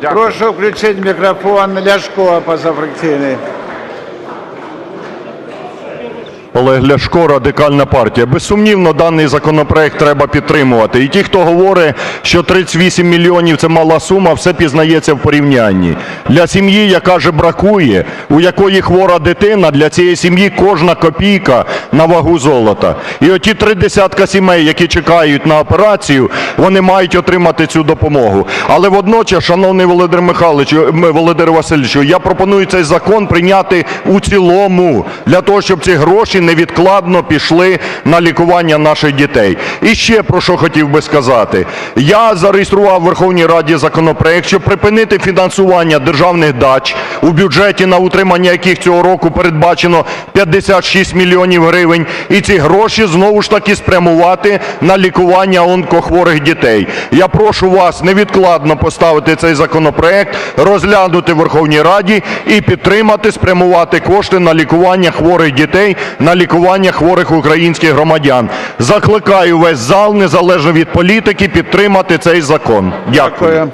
Дякую. Прошу включити мікрофон Ляшко позафракційний. Олег Ляшко, Радикальна партія. Безсумнівно, даний законопроект треба підтримувати. І ті, хто говорить, що 38 мільйонів – це мала сума, все пізнається в порівнянні. Для сім'ї, яка же бракує, у якої хвора дитина, для цієї сім'ї кожна копійка на вагу золота. І оті три десятка сімей, які чекають на операцію, вони мають отримати цю допомогу. Але водночас, шановний Володимир Михайлович, Володимир Васильовичу, я пропоную цей закон прийняти у цілому, для того, щоб ці гроші невідкладно пішли на лікування наших дітей. І ще про що хотів би сказати. Я зареєстрував в Верховній Раді законопроект, щоб припинити фінансування державних дач, у бюджеті на утримання яких цього року передбачено 56 мільйонів гривень, і ці гроші знову ж таки спрямувати на лікування онкохворих дітей. Я прошу вас невідкладно поставити цей законопроект, розглянути в Верховній Раді і підтримати, спрямувати кошти на лікування хворих дітей, на лікування хворих українських громадян. Закликаю весь зал, незалежно від політики, підтримати цей закон. Дякую.